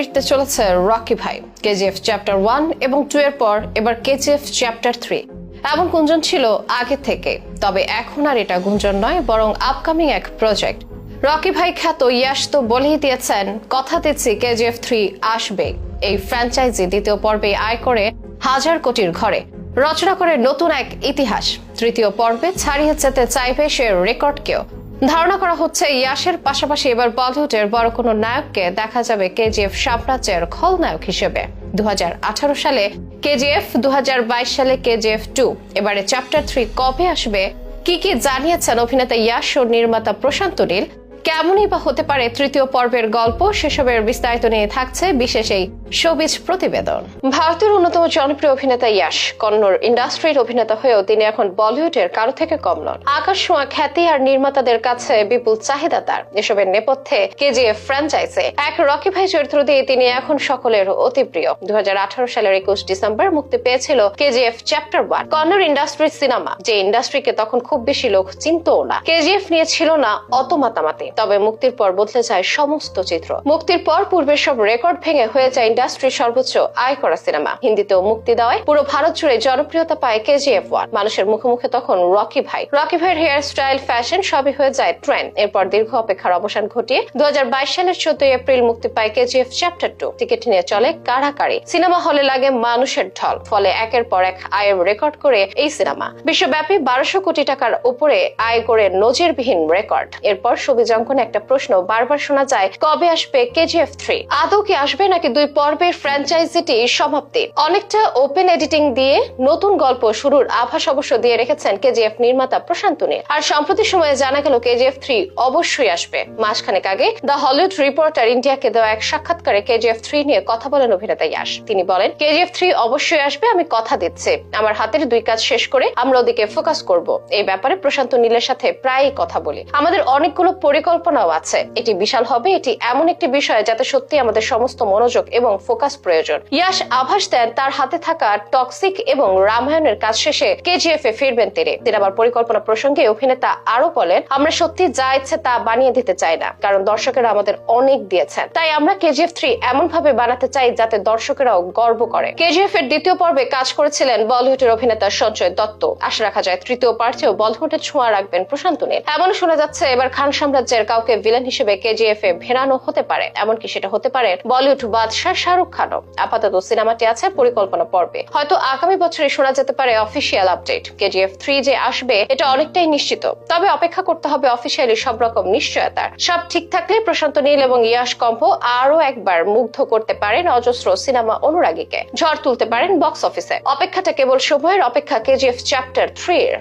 ফিরতে চলেছে রকি ভাই, কেজিএফ চ্যাপ্টার ওয়ান এবং টু এর পর এবার কেজিএফ চ্যাপ্টার থ্রি। এমন গুঞ্জন ছিল আগে থেকে, তবে এখন আর এটা গুঞ্জন নয়, বরং আপকামিং এক প্রজেক্ট রকি ভাই খ্যাত ইয়াশ তো বলেই দিয়েছেন, কথা দিচ্ছি, কেজিএফ থ্রি আসবে। এই ফ্র্যাঞ্চাইজি দ্বিতীয় পর্বে আয় করে হাজার কোটির ঘরে। রচনা করে নতুন এক ইতিহাস। তৃতীয় পর্বে ছাড়িয়ে যেতে চাইবে সে রেকর্ডকেও ধারণা করা হচ্ছে ইয়াশের পাশাপাশি এবার বলিউডের বড় কোনো নায়ককে দেখা যাবে কেজিএফ সাম্রাজ্যের খলনায়ক হিসেবে। দু হাজার আঠারো সালে কেজিএফ দু হাজার বাইশ সালে কেজিএফ টু। এবারে চ্যাপ্টার থ্রি কবে আসবে? কি কি জানিয়েছেন অভিনেতা ইয়াশ ও নির্মাতা প্রশান্ত নীল? কেমনই বা হতে পারে তৃতীয় পর্বের গল্প, সেসবের বিস্তারিত নিয়ে থাকছে বিশেষ এই শোবিজ প্রতিবেদন। ভারতের অন্যতম জনপ্রিয় অভিনেতা ইয়াশ, কন্নড় ইন্ডাস্ট্রির অভিনেতা হয়েও তিনি এখন বলিউডের কারও থেকে কম নন। আকাশ ছোঁয়া খ্যাতি আর নির্মাতাদের কাছে বিপুল চাহিদা তার। এসবের নেপথ্যে কেজিএফ ফ্র্যাঞ্চাইজে এক রকি ভাই চরিত্র দিয়ে তিনি এখন সকলের অতি প্রিয়। দু হাজার আঠারো সালের একুশ ডিসেম্বর মুক্তি পেয়েছিল কেজিএফ চ্যাপ্টার ওয়ান, কন্নড় ইন্ডাস্ট্রির সিনেমা, যে ইন্ডাস্ট্রিকে তখন খুব বেশি লোক চিনতও না। কেজিএফ নিয়ে ছিল না অত মাতামাতি। তবে মুক্তির পর বদলে যায় সমস্ত চিত্র। মুক্তির পর পূর্বের সব রেকর্ড ভেঙে হয়ে যায় ইন্ডাস্ট্রির সর্বোচ্চ আয় করা সিনেমা। হিন্দিতেও মুক্তি দেওয়ায় পুরো ভারত জুড়ে জনপ্রিয়তা পায় কেজিএফ ওয়ান মানুষের মুখে মুখে তখন রকি ভাই। রকি ভাইয়ের হেয়ার স্টাইল ফ্যাশন সবই হয়ে যায় ট্রেন্ড এরপর দীর্ঘ অপেক্ষার অবসান ঘটিয়ে দু হাজার বাইশ সালের চোদ্দই এপ্রিল মুক্তি পায় কেজিএফ চ্যাপ্টার টু টিকিট নিয়ে চলে কাড়াকাড়ি সিনেমা হলে লাগে মানুষের ঢল। ফলে একের পর এক আয়ের রেকর্ড করে এই সিনেমা। বিশ্বব্যাপী বারোশো কোটি টাকার উপরে আয় করে নজিরবিহীন রেকর্ড। এরপর ছবি অঙ্কনে একটা প্রশ্ন বারবার শোনা যায়, কবে আসবে কেজিএফ থ্রি আদৌ কি আসবে নাকি দুই পর্বের ফ্র্যাঞ্চাইজিটি সমাপ্তি? অনেকটা ওপেন এডিটিং দিয়ে নতুন গল্প শুরুর আভাস অবশ্য দিয়ে রেখেছেন কেজিএফ নির্মাতা প্রশান্ত নীল আর সম্প্রতি সময়ে জানা গেল কেজিএফ থ্রি অবশ্যই আসবে। মাসখানেক আগে দ্য হলিউড রিপোর্টার ইন্ডিয়াকে দেওয়া এক সাক্ষাৎকারে কেজিএফ থ্রি নিয়ে কথা বলেন অভিনেতা ইয়াশ তিনি বলেন কেজিএফ থ্রি অবশ্যই আসবে, আমি কথা দিচ্ছি। আমার হাতের দুই কাজ শেষ করে আমরা ওদিকে ফোকাস করব। এই ব্যাপারে প্রশান্ত নীলের সাথে প্রায়ই কথা বলি। আমাদের অনেকগুলো পরিকল্পনাও আছে। এটি বিশাল হবে, এটি এমন একটি বিষয় যাতে সত্যি আমাদের সমস্ত মনোযোগ এবং ফোকাস প্রয়োজন। ইয়াশ আভাস দেন, তার হাতে থাকা টক্সিক এবং রামায়ণের কাজ শেষে কেজিএফ এ ফিরবেন তিনি। তিনি আবার পরিকল্পনা প্রসঙ্গে অভিনেতা আরও বলেন, আমরা সত্যি যা ইচ্ছে তা বানিয়ে দিতে চাই না, কারণ দর্শকেরা আমাদের অনেক দিয়েছেন। তাই আমরা কেজিএফ থ্রি এমন ভাবে বানাতে চাই যাতে দর্শকেরাও গর্ব করে। কেজিএফ এর দ্বিতীয় পর্বে কাজ করেছিলেন বলিউডের অভিনেতা সঞ্জয় দত্ত। আশা রাখা যায়, তৃতীয় পার্টেও বলিউডের ছোঁয়া রাখবেন প্রশান্ত নীল। এমন শোনা যাচ্ছে, এবার খান সাম্রাজ্যের কাউকে ভিলেন হিসেবে কেজিএফ এ ভেড়ানো হতে পারে, এমনকি সেটা হতে পারে বলিউড বাদশাহ শাহরুখ খানও। আপাতত সিনেমাটি আছে, পরিকল্পনা পর্বে। হয়তো আগামী বছরে শোনা যেতে পারে অফিসিয়াল আপডেট কেজিএফ থ্রি যে আসবে, এটা অনেকটাই নিশ্চিত। তবে অপেক্ষা করতে হবে অফিসিয়ালি সব রকম নিশ্চয়তার। সব ঠিক থাকলে প্রশান্ত নীল এবং ইয়াশ কম্প আরও একবার মুগ্ধ করতে পারেন অজস্র সিনেমা অনুরাগীকে। ঝড় তুলতে পারেন বক্স অফিসে অপেক্ষাটা কেবল সময়ের অপেক্ষা কেজিএফ চ্যাপ্টার থ্রি এর